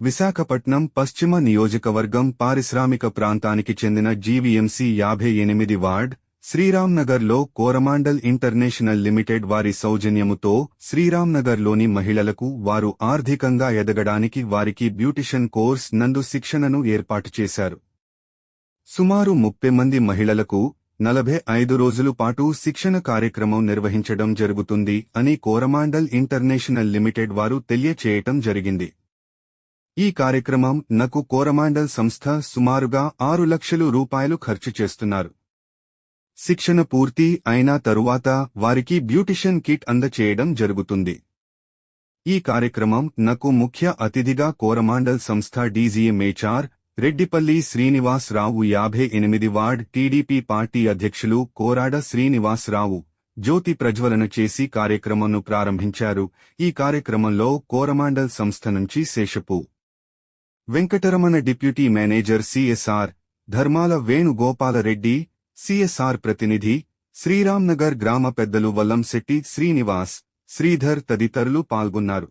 విశాఖపట్నం పశ్చిమ నియోజకవర్గం పారిశ్రామిక ప్రాంతానికి చెందిన జీవీఎంసీ యాభై ఎనిమిది వార్డ్ శ్రీరాంనగర్లో కోరమాండల్ ఇంటర్నేషనల్ లిమిటెడ్ వారి సౌజన్యముతో శ్రీరాంనగర్లోని మహిళలకు వారు ఆర్థికంగా ఎదగడానికి వారికి బ్యూటిషన్ కోర్స్ నందు శిక్షణను ఏర్పాటు చేశారు. సుమారు ముప్పై మంది మహిళలకు నలభై ఐదు రోజుల పాటు శిక్షణ కార్యక్రమం నిర్వహించడం జరుగుతుంది అని కోరమాండల్ ఇంటర్నేషనల్ లిమిటెడ్ వారు తెలియచేయటం జరిగింది. ఈ కార్యక్రమం నకు కోరమాండల్ సంస్థ సుమారుగా ఆరు లక్షలు రూపాయలు ఖర్చు చేస్తున్నారు. శిక్షణ పూర్తి అయిన తరువాత వారికి బ్యూటిషియన్ కిట్ అందచేయడం జరుగుతుంది. ఈ కార్యక్రమం నకు ముఖ్య అతిథిగా కోరమాండల్ సంస్థ డీజీఎం మేచార్ రెడ్డిపల్లి శ్రీనివాస్ రావు యాభై ఎనిమిది వార్డ్ టీడీపీ పార్టీ అధ్యక్షులు కోరాడ శ్రీనివాస్ రావు జ్యోతి ప్రజ్వలన చేసి కార్యక్రమంను ప్రారంభించారు. ఈ కార్యక్రమంలో కోరమాండల్ సంస్థ నుంచి Seshapu Venkataramana deputy manager CSR Dharmala Venugopalreddy CSR ప్రతినిధి శ్రీరాంనగర్ గ్రామ పెద్దలు వల్లంశెట్టి శ్రీనివాస్ శ్రీధర్ తదితరులు పాల్గొన్నారు.